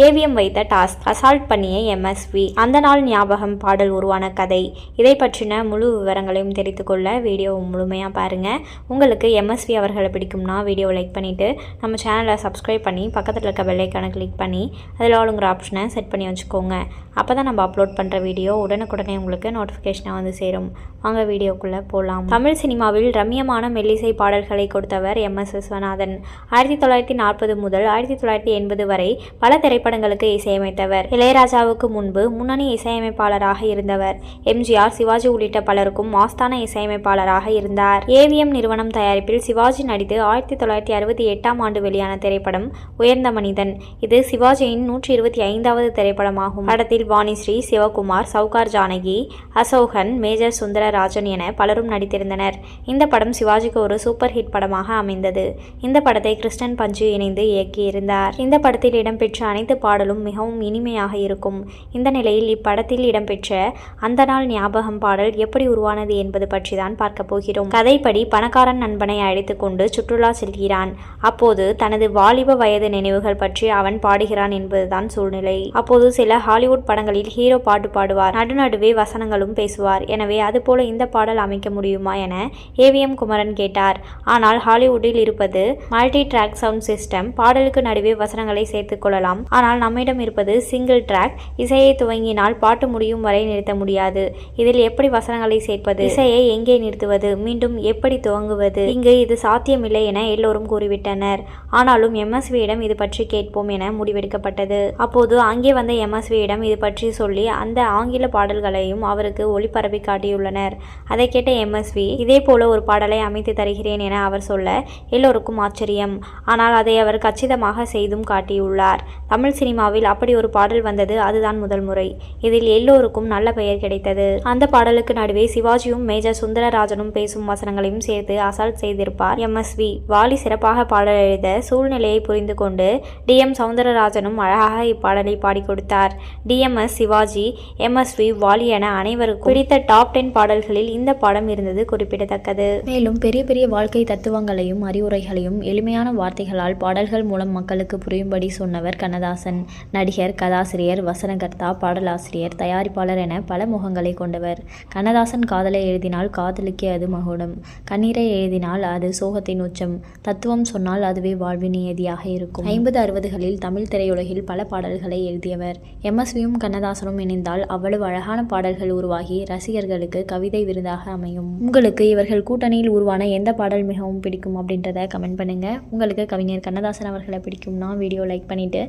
AVM வைத்த task assault பண்ணிய MSV. அந்த நாள் ஞாபகம் பாடல் உருவான கதை. இதை பற்றின முழு விவரங்களையும் தெரிந்து கொள்ள வீடியோ முழுமையாக பாருங்கள் உங்களுக்கு எம்எஸ்வி அவர்களை பிடிக்கும்னா வீடியோவை லைக் பண்ணிவிட்டு நம்ம சேனலை சப்ஸ்கிரைப் பண்ணி பக்கத்தில் இருக்க பெல்லைக்கான கிளிக் பண்ணி அதில் ஆளுங்கிற ஆப்ஷனை செட் பண்ணி வச்சுக்கோங்க. அப்போ தான் நம்ம அப்லோட் பண்ணுற வீடியோ உடனுக்குடனே உங்களுக்கு நோட்டிஃபிகேஷனாக வந்து சேரும். வாங்க வீடியோக்குள்ளே போகலாம் தமிழ் சினிமாவில் ரம்யமான மெல்லிசை பாடல்களை கொடுத்தவர் எம் எஸ் விஸ்வநாதன். ஆயிரத்தி தொள்ளாயிரத்தி நாற்பது முதல் ஆயிரத்தி தொள்ளாயிரத்தி எண்பது வரை பல திரைப்படங்களுக்கு இசையமைத்தவர். இளையராஜாவுக்கு முன்பு முன்னணி இசையமைப்பாளராக இருந்தவர். எம்ஜிஆர் சிவாஜி உள்ளிட்ட பலருக்கும் ஆஸ்தான இசையமைப்பாளராக இருந்தார். ஏவிஎம் நிறுவனம் தயாரிப்பில் சிவாஜி நடித்து ஆயிரத்தி தொள்ளாயிரத்தி அறுபத்தி எட்டாம் ஆண்டு வெளியான திரைப்படம் உயர்ந்த மனிதன். இது சிவாஜியின் நூற்றி இருபத்தி ஐந்தாவது திரைப்படமாகும். படத்தில் வாணிஸ்ரீ சிவகுமார் சவுகார் ஜானகி அசோகன் மேஜர் சுந்தரராஜன் என பலரும் நடித்திருந்தனர். இந்த படம் சிவாஜிக்கு ஒரு சூப்பர் ஹிட் படமாக அமைந்தது. இந்த படத்தை கிருஷ்ணன் பஞ்சு இணைந்து இயக்கியிருந்தார். இந்த படத்தில் இடம்பெற்ற அனைத்து பாடலும் மிகவும் இனிமையாக இருக்கும். இந்த நிலையில் இப்படத்தில் இடம்பெற்ற அந்த நாள் ஞாபகம் பாடல் எப்படி உருவானது என்பது பற்றி தான் பார்க்க போகிறோம். கதைப்படி பணக்காரன் நண்பனை அழைத்து கொண்டு சுற்றுலா செல்கிறான். அப்போது தனது வாலிப வயது நினைவுகள் பற்றி அவன் பாடுகிறான் என்பதுதான் சூழ்நிலை. அப்போது சில ஹாலிவுட் படங்களில் ஹீரோ பாட்டு பாடுவார். நடுநடுவே வசனங்களும் பேசுவார். எனவே அதுபோல இந்த பாடல் அமைக்க முடியுமா என ஏவிஎம் குமரன் கேட்டார். ஆனால் ஹாலிவுட்டில் இருப்பது மல்டி ட்ராக் சவுண்ட் சிஸ்டம். பாடலுக்கு நடுவே வசனங்களை சேர்த்துக் கொள்ளலாம். ஆனால் நம்மிடம் இருப்பது சிங்கிள் ட்ராக் இசையை துவங்கினால் பாட்டு முடியும் வரை நிறுத்த முடியாது. இதில் எப்படி வசனங்களை சேர்ப்பது? இசையை எங்கே நிறுத்துவது? மீண்டும் எப்படி துவங்குவது? இங்கு இது சாத்தியமில்லை என எல்லோரும் கூறிவிட்டனர். ஆனாலும் எம்எஸ்வியிடம் இது பற்றி கேட்போம் என முடிவெடுக்கப்பட்டது. அப்போது அங்கே வந்த எம்எஸ்வியிடம் இது பற்றி சொல்லி அந்த ஆங்கில பாடல்களையும் அவருக்கு ஒளிபரப்பி காட்டியுள்ளனர். அதை கேட்ட எம்எஸ்வி இதே போல ஒரு பாடலை அமைத்து தருகிறேன் என அவர் சொல்ல எல்லோருக்கும் ஆச்சரியம். ஆனால் அதை அவர் கச்சிதமாக செய்தும் காட்டியுள்ளார். தமிழ் சினிமாவில் அப்படி ஒரு பாடல் வந்தது அதுதான் முதல் முறை. இதில் எல்லோருக்கும் நல்ல பெயர் கிடைத்தது. அந்த பாடலுக்கு நடுவே சிவாஜியும் மேஜர் சுந்தரராஜனும் பேசும் வசனங்களையும் சேர்த்து அசால்ட் செய்திருப்பார் எம்எஸ்வி வாலி சிறப்பாக பாடல் எழுத சூழ்நிலையை புரிந்து கொண்டு டி. எம். சவுந்தரராஜனும் அழகாக இப்பாடலை பாடி கொடுத்தார். டிஎம்எஸ் சிவாஜி எம்எஸ்வி வாலி என அனைவருக்கும் பிடித்த டாப் டென் பாடல்களில் இந்த பாடம் இருந்தது குறிப்பிடத்தக்கது. மேலும் பெரிய பெரிய வாழ்க்கை தத்துவங்களையும் அறிவுரைகளையும் எளிமையான வார்த்தைகளால் பாடல்கள் மூலம் மக்களுக்கு புரியும்படி சொன்னவர் கண்ணதாசன். நடிகர் கதாசிரியர் வசனகர்த்தா பாடலாசிரியர் தயாரிப்பாளர் என பல முகங்களை கொண்டவர். கண்ணதாசன் காதலை எழுதினால் காதலுக்கே அது மகுடம். கண்ணீரை எழுதினால் அது சோகத்தின் உச்சம். தத்துவம் சொன்னால் அதுவே வாழ்வின் நியதியாக இருக்கும். ஐம்பது அறுபதுகளில் தமிழ் திரையுலகில் பல பாடல்களை எழுதியவர். எம்எஸ்வியும் கண்ணதாசனும் இணைந்தால் அவ்வளவு அழகான பாடல்கள் உருவாகி ரசிகர்களுக்கு கவிதை விருதாக அமையும். உங்களுக்கு இவர்கள் கூட்டணியில் உருவான எந்த பாடல் மிகவும் பிடிக்கும் அப்படின்றத கமெண்ட் பண்ணுங்க. உங்களுக்கு கவிஞர் கண்ணதாசன் அவர்களை பிடிக்கும்னா வீடியோ லைக் பண்ணிட்டு